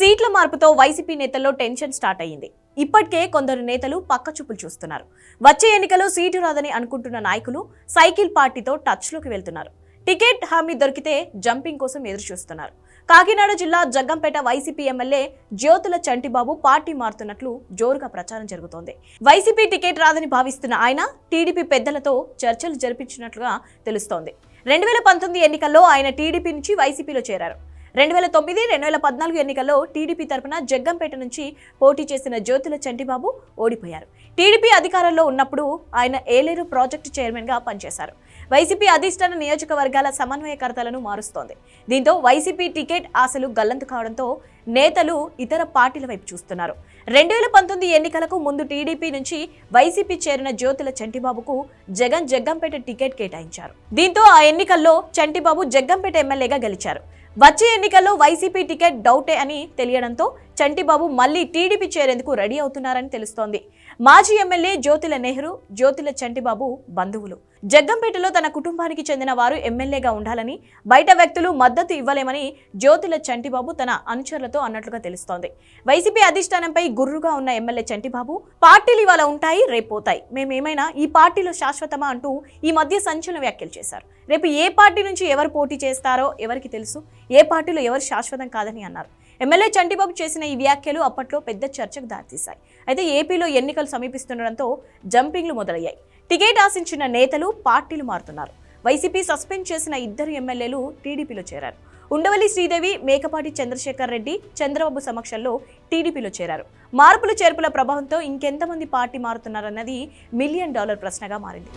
సీట్ల మార్పుతో వైసీపీ నేతల్లో టెన్షన్ స్టార్ట్ అయ్యింది. ఇప్పటికే కొందరు నేతలు పక్కచూపులు చూస్తున్నారు. వచ్చే ఎన్నికలో సీటు రాదని అనుకుంటున్న నాయకులు సైకిల్ పార్టీతో టచ్లోకి వెళ్తున్నారు. టికెట్ హామీ దొరికితే జంపింగ్ కోసం ఎదురు చూస్తున్నారు కాకినాడ జిల్లా Jaggampeta YCP MLA Jyothula Chantibabu party మారుతున్నట్లు జోరుగా ప్రచారం జరుగుతోంది. వైసీపీ టికెట్ రాదని భావిస్తున్న ఆయన టీడీపీ పెద్దలతో చర్చలు జరిపించినట్లుగా తెలుస్తోంది. రెండు వేల పంతొమ్మిది ఎన్నికల్లో ఆయన టీడీపీ నుంచి వైసీపీలో చేరారు. రెండు వేల తొమ్మిది రెండు వేల పద్నాలుగు ఎన్నికల్లో టీడీపీ తరపున జగ్గంపేట నుంచి పోటీ చేసిన జ్యోతుల చంటిబాబు ఓడిపోయారు. టీడీపీ అధికారంలో ఉన్నప్పుడు ఆయన ఏలేరు ప్రాజెక్టు చైర్మన్గా పనిచేశారు. వైసీపీ అధిష్టాన నియోజకవర్గాల సమన్వయకర్తలను మారుస్తోంది. దీంతో వైసీపీ టికెట్ ఆశలు గల్లంతు కావడంతో నేతలు ఇతర పార్టీల వైపు చూస్తున్నారు. రెండు వేల పంతొమ్మిది ఎన్నికలకు ముందు టీడీపీ నుంచి వైసీపీ చేరిన జ్యోతుల చంటిబాబుకు జగన్ జగ్గంపేట టికెట్ కేటాయించారు. దీంతో ఆ ఎన్నికల్లో చంటిబాబు జగ్గంపేట ఎమ్మెల్యేగా గెలిచారు. వచ్చే ఎన్నికల్లో వైసీపీ టికెట్ డౌటే అని తెలియడంతో చంటిబాబు మళ్ళీ టీడీపీ చేరేందుకు రెడీ అవుతున్నారని తెలుస్తోంది. మాజీ ఎమ్మెల్యే జ్యోతుల నెహ్రూ జ్యోతుల చంటిబాబు బంధువులు. జగ్గంపేటలో తన కుటుంబానికి చెందిన వారు ఎమ్మెల్యేగా ఉండాలని బయట వ్యక్తులు మద్దతు ఇవ్వలేమని జ్యోతుల చంటిబాబు తన అనుచరులతో అన్నట్లుగా తెలుస్తోంది. వైసీపీ అధిష్టానంపై గుర్రుగా ఉన్న ఎమ్మెల్యే చంటిబాబు పార్టీలు ఇవాళ ఉంటాయి రేపు పోతాయి. మేమేమైనా ఈ పార్టీలో శాశ్వతమా అంటూ ఈ మధ్య సంచలన వ్యాఖ్యలు చేశారు. రేపు ఏ పార్టీ నుంచి ఎవరు పోటీ చేస్తారో ఎవరికి తెలుసు ఏ పార్టీలో ఎవరు శాశ్వతం కాదని అన్నారు. ఎమ్మెల్యే చంటిబాబు చేసిన ఈ వ్యాఖ్యలు అప్పట్లో పెద్ద చర్చకు దారితీశాయి. అయితే ఏపీలో ఎన్నికలు సమీపిస్తుండడంతో జంపింగ్లు మొదలయ్యాయి. టికెట్ ఆశించిన నేతలు పార్టీలు మారుతున్నారు. వైసీపీ సస్పెండ్ చేసిన ఇద్దరు ఎమ్మెల్యేలు టీడీపీలో చేరారు. ఉండవల్లి శ్రీదేవి మేకపాటి చంద్రశేఖర్ రెడ్డి చంద్రబాబు సమక్షంలో టీడీపీలో చేరారు. మార్పులు చేర్పుల ప్రభావంతో ఇంకెంతమంది పార్టీ మారుతున్నారన్నది మిలియన్ డాలర్ ప్రశ్నగా మారింది.